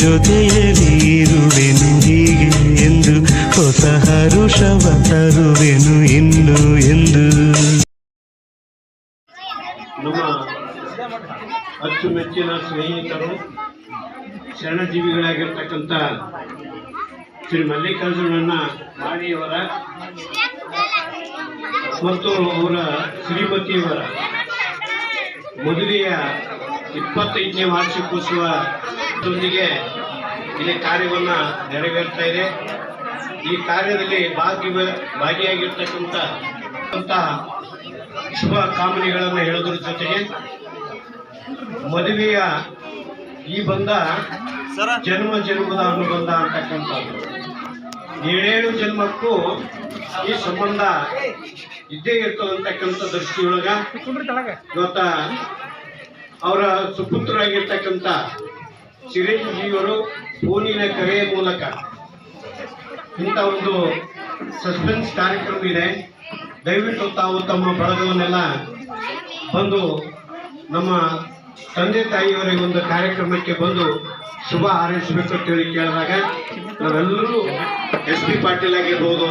ಜೊತೆ ನೀರು ಹೀಗೆ ಎಂದು, ಹೊಸ ಹರುಷವ ತರುವೆನು ಇನ್ನು ಎಂದು. ಅಚ್ಚುಮೆಚ್ಚಿನ ಸ್ನೇಹಿತರು, ಶರಣಜೀವಿಗಳಾಗಿರ್ತಕ್ಕಂಥ ಶ್ರೀ ಮಲ್ಲಿಕಾರ್ಜುನಣ್ಣ ಮಾಳಿಯವರ ಮತ್ತು ಅವರ ಶ್ರೀಮತಿಯವರ ಮದುವೆಯ ಇಪ್ಪತ್ತೈದನೇ ವಾರ್ಷಿಕೋತ್ಸವದೊಂದಿಗೆ ಇಲ್ಲಿ ಕಾರ್ಯವನ್ನು ನೆರವೇರ್ತಾ ಇದೆ. ಈ ಕಾರ್ಯದಲ್ಲಿ ಭಾಗಿ ಭಾಗಿಯಾಗಿರ್ತಕ್ಕಂಥ ಅಂತ ಶುಭ ಕಾಮನೆಗಳನ್ನು ಹೇಳೋದ್ರ ಜೊತೆಗೆ ಮದುವೆಯ ಈ ಬಂಧ ಜನ್ಮ ಜನ್ಮದ ಅನುಬಂಧ ಅಂತಕ್ಕಂಥದ್ದು. ಏಳೇಳು ಜನ್ಮಕ್ಕೂ ಈ ಸಂಬಂಧ ಇದ್ದೇ ಇರ್ತದಂತಕ್ಕಂಥ ದೃಷ್ಟಿಯೊಳಗ ಇವತ್ತ ಅವರ ಸುಪುತ್ರರಾಗಿರ್ತಕ್ಕಂಥ ಚಿರಂಜೀವಿಯವರು ಫೋನಿನ ಕರೆಯ ಮೂಲಕ ಇಂಥ ಒಂದು ಸಸ್ಪೆನ್ಸ್ ಕಾರ್ಯಕ್ರಮ ಇದೆ. ದಯವಿಟ್ಟು ತಾವು ತಮ್ಮ ಬಳಗವನ್ನೆಲ್ಲ ಬಂದು ನಮ್ಮ ತಂದೆ ತಾಯಿಯವರಿಗೆ ಒಂದು ಕಾರ್ಯಕ್ರಮಕ್ಕೆ ಬಂದು ಶುಭ ಹಾರೈಸಬೇಕು ಅಂತೇಳಿ ಕೇಳಿದಾಗ ನಾವೆಲ್ಲರೂ ಎಸ್ ಪಿ ಪಾಟೀಲ್ ಆಗಿರ್ಬೋದು,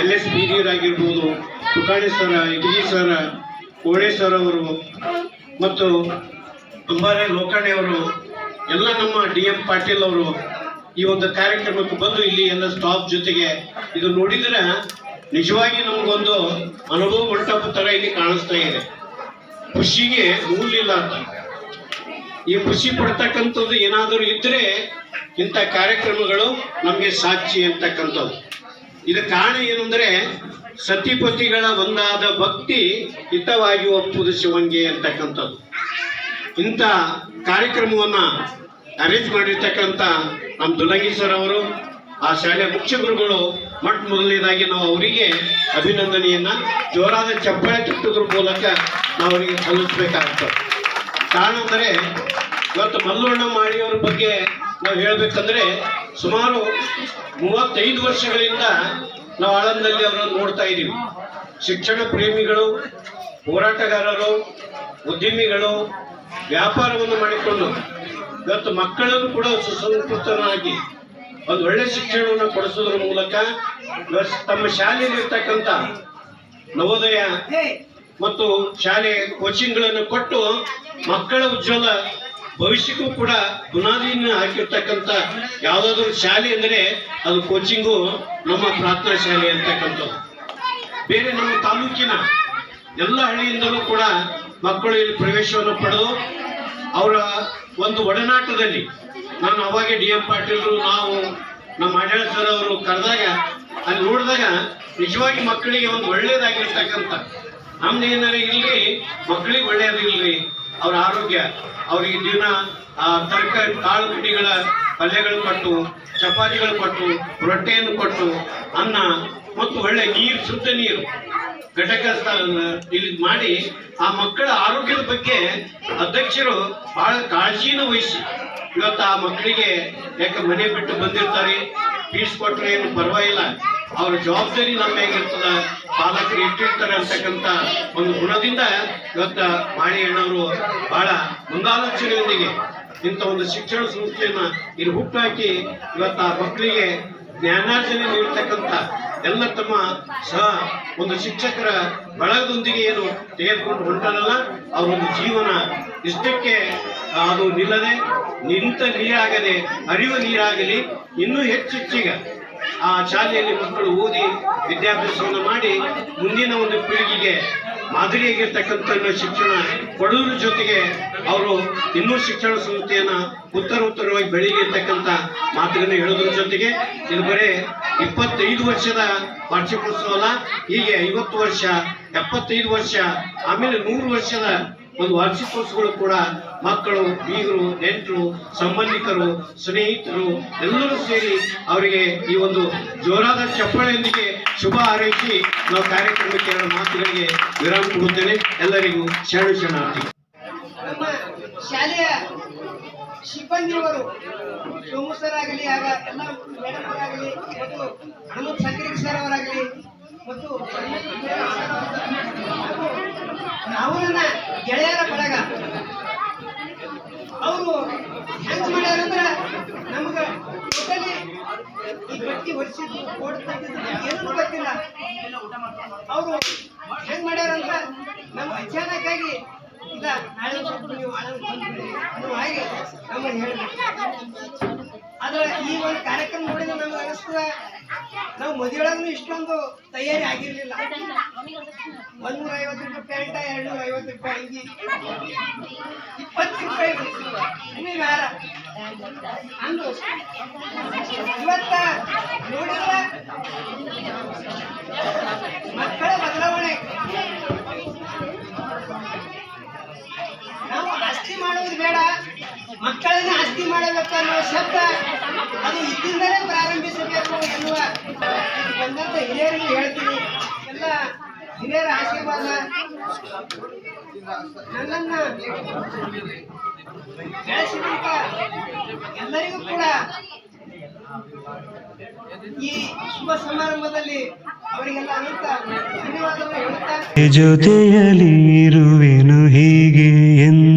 ಎಲ್ ಎಸ್ ಆಗಿರ್ಬೋದು Tukani sir Itagi sir Kole sir ಅವರು ಮತ್ತು ಅಂಬಾರೆ ಲೋಕಾಣೆಯವರು ಎಲ್ಲ ನಮ್ಮ ಡಿ ಎಂ ಪಾಟೀಲ್ ಅವರು ಈ ಒಂದು ಕಾರ್ಯಕ್ರಮಕ್ಕೆ ಬಂದು ಇಲ್ಲಿ ಎಲ್ಲ ಸ್ಟಾಫ್ ಜೊತೆಗೆ ಇದು ನೋಡಿದ್ರೆ ನಿಜವಾಗಿ ನಮಗೊಂದು ಅನುಭವ ಮಂಟಪ ತರ ಇಲ್ಲಿ ಕಾಣಿಸ್ತಾ ಇದೆ. ಖುಷಿಗೆ ಮೂಲಿಲ್ಲ ಅಂತ. ಈ ಖುಷಿ ಪಡ್ತಕ್ಕಂಥದ್ದು ಏನಾದರೂ ಇದ್ರೆ ಇಂಥ ಕಾರ್ಯಕ್ರಮಗಳು ನಮಗೆ ಸಾಕ್ಷಿ ಅಂತಕ್ಕಂಥದ್ದು. ಇದು ಕಾರಣ ಏನಂದ್ರೆ ಸತಿಪತಿಗಳ ಒಂದಾದ ಭಕ್ತಿ ಹಿತವಾಗಿ ಒಪ್ಪುದು ಶಿವಂಗೆ ಅಂತಕ್ಕಂಥದ್ದು. ಇಂಥ ಕಾರ್ಯಕ್ರಮವನ್ನ ಅರೇಂಜ್ ಮಾಡಿರ್ತಕ್ಕಂಥ ನಮ್ಮ ದುಲಂಗಿ ಸರ್ ಅವರು, ಆ ಶಾಲೆಯ ಮುಖ್ಯ ಗುರುಗಳು ಮೊಟ್ಟ ಮೊದಲನೇದಾಗಿ ನಾವು ಅವರಿಗೆ ಅಭಿನಂದನೆಯನ್ನ, ಜೋರಾದ ಚಪ್ಪಾಳೆ ತಟ್ಟುವುದ್ರ ಮೂಲಕ ನಾವು ಅವರಿಗೆ ಸಲ್ಲಿಸಬೇಕಾಗ್ತದೆ ಕಾರಣ ಅಂದರೆ, ಇವತ್ತು ಮಲ್ಲಣ್ಣ ಮಾಡಿಯವರ ಬಗ್ಗೆ ನಾವು ಹೇಳಬೇಕಂದ್ರೆ, ಸುಮಾರು ಮೂವತ್ತೈದು ವರ್ಷಗಳಿಂದ ನಾವು ಆಳಂದಲ್ಲಿ ಅವರನ್ನು ನೋಡ್ತಾ ಇದ್ದೀವಿ ಶಿಕ್ಷಣ ಪ್ರೇಮಿಗಳು, ಹೋರಾಟಗಾರರು, ಉದ್ಯಮಿಗಳು ವ್ಯಾಪಾರವನ್ನು ಮಾಡಿಕೊಂಡು ಇವತ್ತು ಮಕ್ಕಳನ್ನು ಕೂಡ ಸುಸಂಸ್ಕೃತರಾಗಿ ಒಂದು ಒಳ್ಳೆ ಶಿಕ್ಷಣವನ್ನು ಕೊಡಿಸೋದ್ರ ಮೂಲಕ ತಮ್ಮ ಶಾಲೆಯಲ್ಲಿರ್ತಕ್ಕಂಥ ನವೋದಯ ಮತ್ತು ಶಾಲೆ ಕೋಚಿಂಗ್ಗಳನ್ನು ಕೊಟ್ಟು ಮಕ್ಕಳ ಉಜ್ವಲ ಭವಿಷ್ಯಕ್ಕೂ ಕೂಡ ಬುನಾದಿಯನ್ನು ಹಾಕಿರ್ತಕ್ಕಂಥ ಯಾವುದಾದ್ರೂ ಶಾಲೆ ಅಂದರೆ ಅದು ಕೋಚಿಂಗು ನಮ್ಮ ಪ್ರಾರ್ಥನಾ ಶಾಲೆ ಅಂತಕ್ಕಂಥದ್ದು. ಬೇರೆ ನಮ್ಮ ತಾಲೂಕಿನ ಎಲ್ಲ ಹಳ್ಳಿಯಿಂದಲೂ ಕೂಡ ಮಕ್ಕಳು ಇಲ್ಲಿ ಪ್ರವೇಶವನ್ನು ಪಡೆದು ಅವರ ಒಂದು ಒಡನಾಟದಲ್ಲಿ ನಾನು ಅವಾಗೆ ಡಿ ಎಂ ಪಾಟೀಲ್ರು, ನಾವು ನಮ್ಮ ಆಡಳಿತದವರು ಕರೆದಾಗ, ಅಲ್ಲಿ ನೋಡಿದಾಗ ನಿಜವಾಗಿ ಮಕ್ಕಳಿಗೆ ಒಂದು ಒಳ್ಳೇದಾಗಿರ್ತಕ್ಕಂಥ ನಮ್ದು ಏನಾರ ಇಲ್ರಿ ಮಕ್ಕಳಿಗೆ ಒಳ್ಳೇದಿಲ್ರಿ ಅವ್ರ ಆರೋಗ್ಯ, ಅವರಿಗೆ ದಿನ, ಆ, ತರಕಾರಿ, ಕಾಳು ಕಡ್ಡಿಗಳ ಪಲ್ಯಗಳು ಕೊಟ್ಟು, ಚಪಾತಿಗಳು ಕೊಟ್ಟು, ರೊಟ್ಟೆಯನ್ನು ಕೊಟ್ಟು, ಅನ್ನ, ಮತ್ತು ಒಳ್ಳೆ ನೀರು, ಶುದ್ಧ ನೀರು. ಘಟಕ ಇಲ್ಲಿ ಮಾಡಿ ಆ ಮಕ್ಕಳ ಆರೋಗ್ಯದ ಬಗ್ಗೆ ಅಧ್ಯಕ್ಷರು ಬಹಳ ಕಾಳಜಿನ ವಹಿಸಿ. ಇವತ್ತು ಆ ಮಕ್ಕಳಿಗೆ ಯಾಕೆ ಮನೆ ಬಿಟ್ಟು ಬಂದಿರ್ತಾರೆ. ಫೀಸ್ ಕೊಟ್ಟರೆ ಏನು ಪರವಾಗಿಲ್ಲ. ಅವ್ರ ಜವಾಬ್ದಾರಿ ನಮ್ಮ ಹೇಗಿರ್ತದ ಪಾಲಕರು ಇಟ್ಟಿರ್ತಾರೆ ಅಂತಕ್ಕಂಥ ಒಂದು ಗುಣದಿಂದ ಇವತ್ತು ಮಾಳಿ ಅಣ್ಣವರು ಬಹಳ ಮುಂದಾಲೋಚನೆಯೊಂದಿಗೆ ಇಂಥ ಒಂದು ಶಿಕ್ಷಣ ಸಂಸ್ಥೆಯನ್ನು ಇಲ್ಲಿ ಹುಟ್ಟಾಕಿ ಇವತ್ತು ಆ ಮಕ್ಕಳಿಗೆ ಜ್ಞಾನಾರ್ಜನೆ ನೀಡ್ತಕ್ಕಂಥ ಎಲ್ಲ ತಮ್ಮ ಸಹ ಒಂದು ಶಿಕ್ಷಕರ ಬಳಗದೊಂದಿಗೆ ಏನು ತೆಗೆದುಕೊಂಡು ಹೊಂಟಾರಲ್ಲ ಅವರೊಂದು ಜೀವನ ಇಷ್ಟಕ್ಕೆ ಅದು ನಿಲ್ಲದೆ, ನಿಂತ ನೀರಾಗದೆ, ಹರಿಯುವ ನೀರಾಗಲಿ, ಇನ್ನೂ ಹೆಚ್ಚೆಚ್ಚೀಗ ಆ ಶಾಲೆಯಲ್ಲಿ ಮಕ್ಕಳು ಓದಿ ವಿದ್ಯಾಭ್ಯಾಸವನ್ನು ಮಾಡಿ ಮುಂದಿನ ಒಂದು ಪೀಳಿಗೆಗೆ ಮಾದರಿಯಾಗಿರ್ತಕ್ಕಂಥ ಶಿಕ್ಷಣ ಕೊಡುವುದ್ರ ಜೊತೆಗೆ ಅವರು ಇನ್ನೂ ಶಿಕ್ಷಣ ಸಂಸ್ಥೆಯನ್ನ ಉತ್ತರೋತ್ತರವಾಗಿ ಬೆಳಗಿರ್ತಕ್ಕಂಥ ಮಾತುಗಳನ್ನು ಹೇಳೋದ್ರ ಜೊತೆಗೆ ಇದು ಬರೀ ಇಪ್ಪತ್ತೈದು ವರ್ಷದ ವಾರ್ಷಿಕೋತ್ಸವ ಅಲ್ಲ, ಹೀಗೆ ಐವತ್ತು ವರ್ಷ, ಎಪ್ಪತ್ತೈದು ವರ್ಷ, ಆಮೇಲೆ ನೂರು ವರ್ಷದ ಒಂದು ವಾರ್ಷಿಕೋತ್ಸವಗಳು ಕೂಡ ಮಕ್ಕಳು, ಬೀಗರು, ನೆಂಟರು, ಸಂಬಂಧಿಕರು, ಸ್ನೇಹಿತರು ಎಲ್ಲರೂ ಸೇರಿ ಅವರಿಗೆ ಈ ಒಂದು ಜೋರಾದ ಚಪ್ಪಳೆಯೊಂದಿಗೆ ಶುಭ ಹಾರೈಸಿ ನಾವು ಕಾರ್ಯಕ್ರಮಕ್ಕೆ ಎರಡು ಮಾತುಗಳಿಗೆ ವಿರಾಮ ಕೊಡುತ್ತೇನೆ. ಎಲ್ಲರಿಗೂ ಶರಣು ಶರಣಾರ್ಥಿ. ಶಾಲೆಯ ಸಿಬ್ಬಂದಿಯವರು ಸೋಮಸರಾಗಲಿ ಆಗ ಎಲ್ಲ ಮೇಡಮ್ ಅವರಾಗಲಿ, ಮತ್ತು ಹನುಮಂತ್ ಸಕ್ರಿ ಸರ್ ಅವರಾಗಲಿ, ಮತ್ತು ನಾವು ನನ್ನ ಗೆಳೆಯರ ಬಳಗ. ಅವರು ಹೆಂಗ್ ಮಾಡ್ಯಾರಂದ್ರ ನಮ್ಗ ಟೋಟಲಿ ಈ ಬಟ್ಟಿ ಹೊಡಿಸಿದ್ದು, ಓಡ್ ಏನೂ ಏನು ಅವರು ಹೆಂಗ್ ಮಾಡ್ಯಾರಂತ ನಮ್ಗೆ ಅಚಾನಕ್ ಆಗಿ, ಇಲ್ಲ, ನಾಳೆ ನೀವು ಹಾಗೆ ನಮ್ಮನ್ನು ಹೇಳ್ಬೇಕು ಆದ್ರೆ ಈ ಒಂದು ಕಾರ್ಯಕ್ರಮ ನೋಡಿದ್ರೆ ನಮ್ಗೆ ಅನಿಸ್ತದ ನಾವು ಮದುವೆಯೊಳಗೂ ಇಷ್ಟೊಂದು ತಯಾರಿ ಆಗಿರ್ಲಿಲ್ಲ. ಒಂದೂರ ಐವತ್ತು ರೂಪಾಯಿ ಪ್ಯಾಂಟ ಎರಡು ಐವತ್ತು ರೂಪಾಯಿ ಅಂಗಿ. ಇಪ್ಪತ್ತು ರೂಪಾಯಿ ಹಾರ ಅಂದು ಇವತ್ತ ನೋಡಿದ್ರ? ಮಕ್ಕಳ ಬದಲಾವಣೆ. ನಾವು ಆಸ್ತಿ ಮಾಡೋದು ಬೇಡ. ಮಕ್ಕಳನ್ನ ಆಸ್ತಿ ಮಾಡಬೇಕು ಅನ್ನೋ ಶಬ್ದ ಅದು ಇದ್ದಿಂದಲೇ ಪ್ರಾರಂಭಿಸಬೇಕು ಹಿರಿಯರ ಆಶೀರ್ವಾದ. ಎಲ್ಲರಿಗೂ ಕೂಡ ಈ ಶುಭ ಸಮಾರಂಭದಲ್ಲಿ ಅವರಿಗೆಲ್ಲ ಅನಂತ ಧನ್ಯವಾದಗಳು ಹೇಳುತ್ತಾ ಜೊತೆಯಲಿ ಇರುವೆನು ಹೀಗೆ ಎಂದು